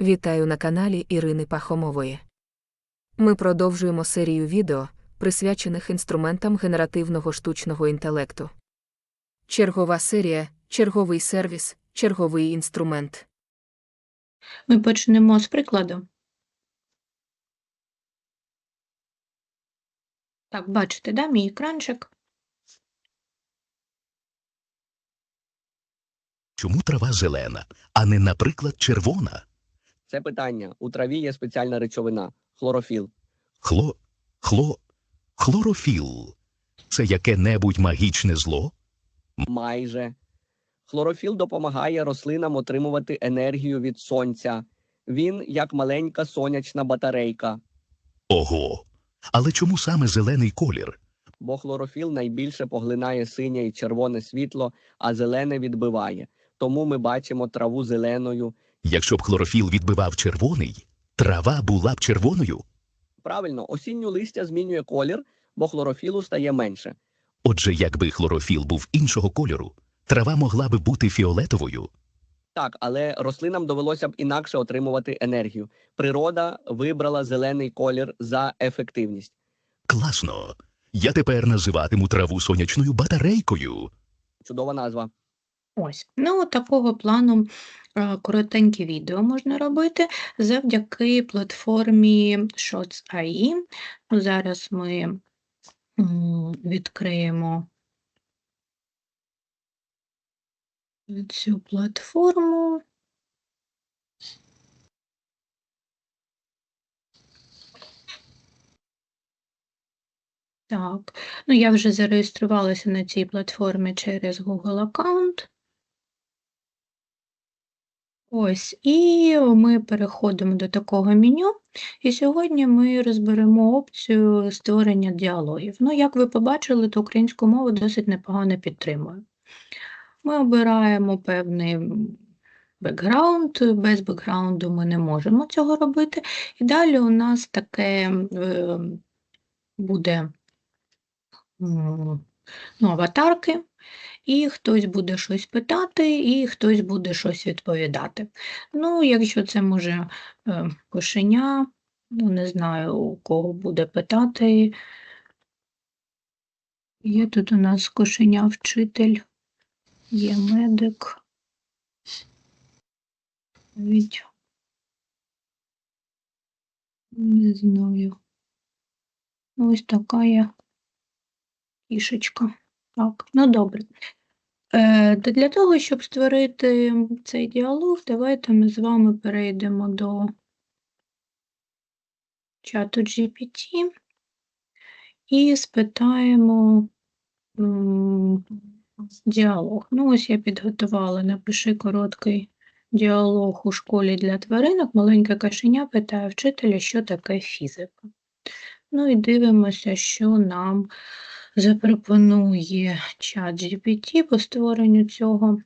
Вітаю на каналі Ірини Пахомової. Ми продовжуємо серію відео, присвячених інструментам генеративного штучного інтелекту. Чергова серія, черговий сервіс, черговий інструмент. Ми почнемо з прикладу. Так, бачите, да, мій екранчик. Чому трава зелена, а не, наприклад, червона? Це питання. У траві є спеціальна речовина хлорофіл. Хло, хло, хлорофіл. Це яке-небудь магічне зло? Майже. Хлорофіл допомагає рослинам отримувати енергію від сонця. Він як маленька сонячна батарейка, Ого. Але чому саме зелений колір? бо хлорофіл найбільше поглинає синє і червоне світло, а зелене відбиває. Тому ми бачимо траву зеленою. Якщо б хлорофіл відбивав червоний, трава була б червоною. Правильно, осінню листя змінює колір, бо хлорофілу стає менше. Отже, якби хлорофіл був іншого кольору, трава могла би бути фіолетовою. Так, але рослинам довелося б інакше отримувати енергію. Природа вибрала зелений колір за ефективність. Класно. Я тепер називатиму траву сонячною батарейкою. Чудова назва. Ось. Ну, такого плану е, коротенькі відео можна робити завдяки платформі Shots.ai. Ну, Зараз ми відкриємо цю платформу. Так, ну я вже зареєструвалася на цій платформі через Google аккаунт. Ось, і ми переходимо до такого меню. І сьогодні ми розберемо опцію створення діалогів. Ну, як ви побачили, то українську мову досить непогано підтримує. Ми обираємо певний бекграунд, без бекграунду ми не можемо цього робити. І далі у нас таке е, буде ну, аватарки, і хтось буде щось питати, і хтось буде щось відповідати. Ну, якщо це може е, кошеня, ну не знаю, у кого буде питати. Є тут у нас кошеня вчитель, є медик. Навіть не знаю. Ось така є кішечка. Так, ну добре. Е, для того, щоб створити цей діалог, давайте ми з вами перейдемо до чату GPT і спитаємо діалог. Ну, ось я підготувала, напиши короткий діалог у школі для тваринок. Маленьке кашеня питає вчителя, що таке фізика. Ну і дивимося, що нам запропонує чат GPT по створенню цього.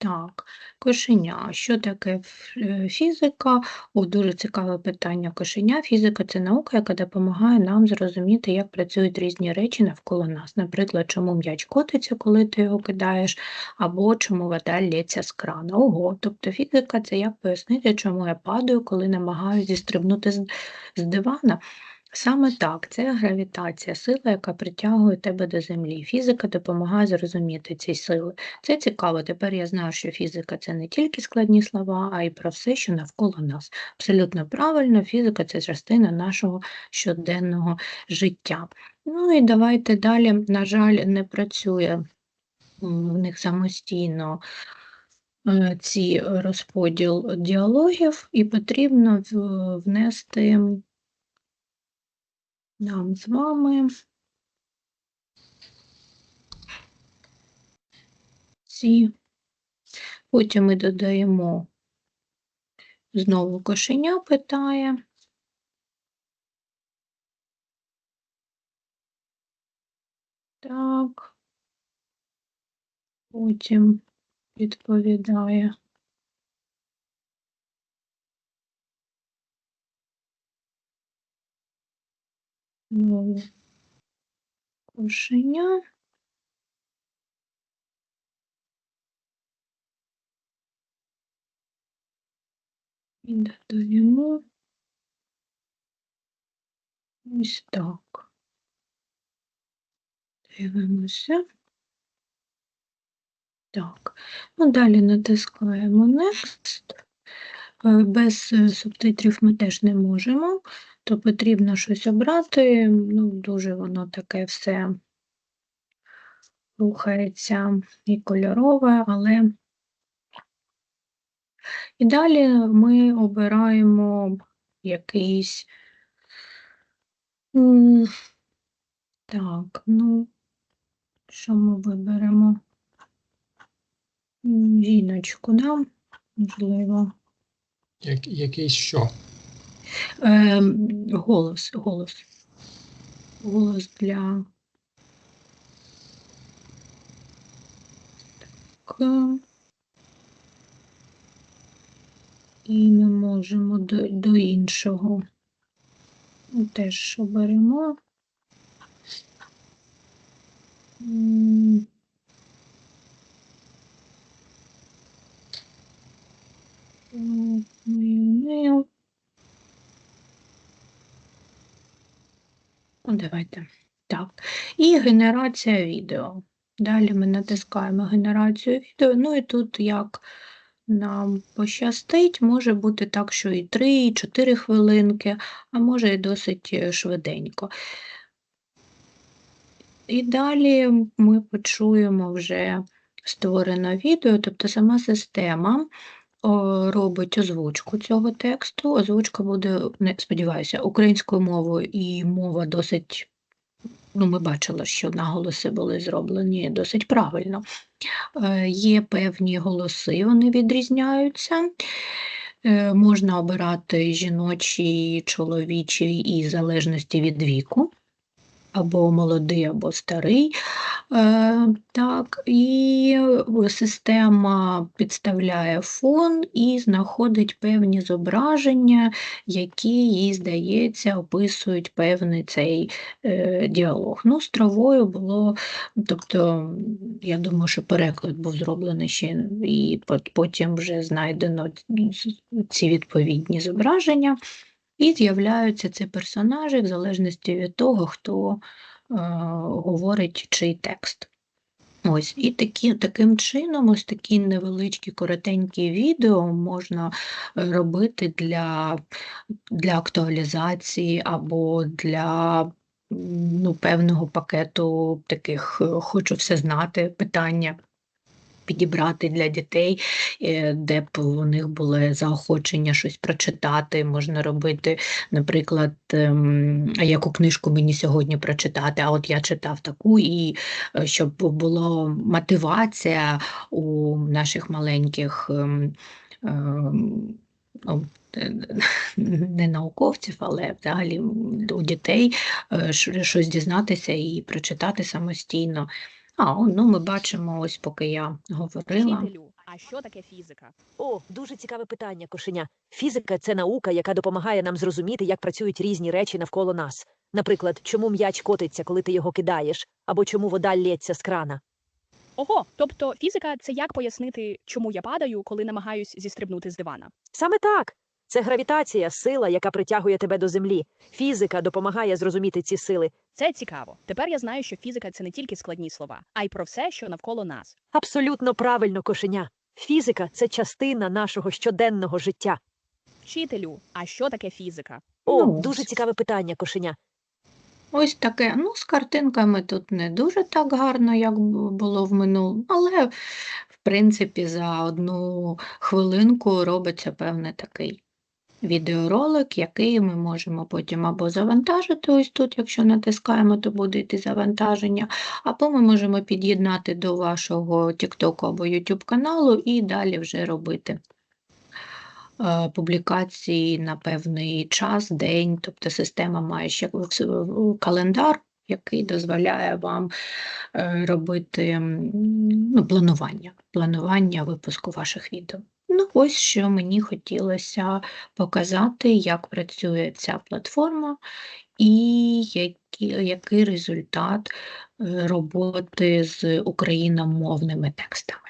Так, кошеня. Що таке е, фізика? О, дуже цікаве питання. Кошеня. Фізика це наука, яка допомагає нам зрозуміти, як працюють різні речі навколо нас. Наприклад, чому м'яч котиться, коли ти його кидаєш, або чому вода лється з крана. Ого, тобто фізика це як пояснити, чому я падаю, коли намагаюся зістрибнути з, з дивана. Саме так, це гравітація, сила, яка притягує тебе до землі. Фізика допомагає зрозуміти ці сили. Це цікаво. Тепер я знаю, що фізика це не тільки складні слова, а й про все, що навколо нас. Абсолютно правильно, фізика це частина нашого щоденного життя. Ну і давайте далі, на жаль, не працює в них самостійно е, ці розподіл діалогів, і потрібно внести нам з вами ці. Потім ми додаємо знову кошеня питає. Так. Потім відповідає. Знову кошеня. І додаємо. Ось так. Дивимося. Так. Ну, далі натискаємо Next. Е, Без е, субтитрів ми теж не можемо, то потрібно щось обрати. Ну, дуже воно таке все рухається і кольорове, але і далі ми обираємо якийсь. Так, ну, що ми виберемо? Жіночку, да? Можливо. Як, якийсь що? Ем, голос, голос. Голос для. Так. е. І ми можемо до, до іншого. Теж оберемо. Так. Ну, давайте. Так. І генерація відео. Далі ми натискаємо генерацію відео. Ну і тут як нам пощастить, може бути так, що і 3, і 4 хвилинки, а може і досить е, швиденько. І далі ми почуємо вже створене відео, тобто сама система робить озвучку цього тексту. Озвучка буде, не сподіваюся, українською мовою і мова досить, ну, ми бачили, що наголоси були зроблені досить правильно. Е, Є певні голоси, вони відрізняються. Е, Можна обирати жіночий, чоловічий і в залежності від віку, або молодий, або старий. Е, Так, і система підставляє фон і знаходить певні зображення, які їй, здається, описують певний цей е, діалог. Ну, травою було, тобто, я думаю, що переклад був зроблений ще, і потім вже знайдено ці відповідні зображення. І з'являються ці персонажі в залежності від того, хто е, говорить чий текст. Ось, і такі, таким чином, ось такі невеличкі коротенькі відео можна робити для, для актуалізації або для ну, певного пакету таких е, хочу все знати питання. Підібрати для дітей, е, де б у них були заохочення щось прочитати. Можна робити, наприклад, ем, яку книжку мені сьогодні прочитати, а от я читав таку, і е, щоб була мотивація у наших маленьких ем, ем, ну, е, не науковців, але взагалі у дітей щось дізнатися і прочитати самостійно. А, о, ну ми бачимо, ось поки я говорила. Вчителю, а що таке фізика? О, дуже цікаве питання, кошеня. Фізика це наука, яка допомагає нам зрозуміти, як працюють різні речі навколо нас. Наприклад, чому м'яч котиться, коли ти його кидаєш, або чому вода лється з крана. Ого, тобто фізика це як пояснити, чому я падаю, коли намагаюсь зістрибнути з дивана. Саме так. Це гравітація, сила, яка притягує тебе до землі. Фізика допомагає зрозуміти ці сили. Це цікаво. Тепер я знаю, що фізика це не тільки складні слова, а й про все, що навколо нас. Абсолютно правильно, кошеня. Фізика це частина нашого щоденного життя. Вчителю, а що таке фізика? О, Ну, дуже цікаве питання, кошеня. Ось таке. Ну, з картинками тут не дуже так гарно, як бу- було в минулому, але, в принципі, за одну хвилинку робиться певний такий відеоролик, який ми можемо потім або завантажити ось тут, якщо натискаємо, то буде йти завантаження, або ми можемо під'єднати до вашого TikTok або YouTube каналу і далі вже робити е, публікації на певний час, день, тобто система має ще календар, який дозволяє вам е, робити ну, планування, планування випуску ваших відео. Ну, ось що мені хотілося показати, як працює ця платформа і який, який результат е, роботи з україномовними текстами.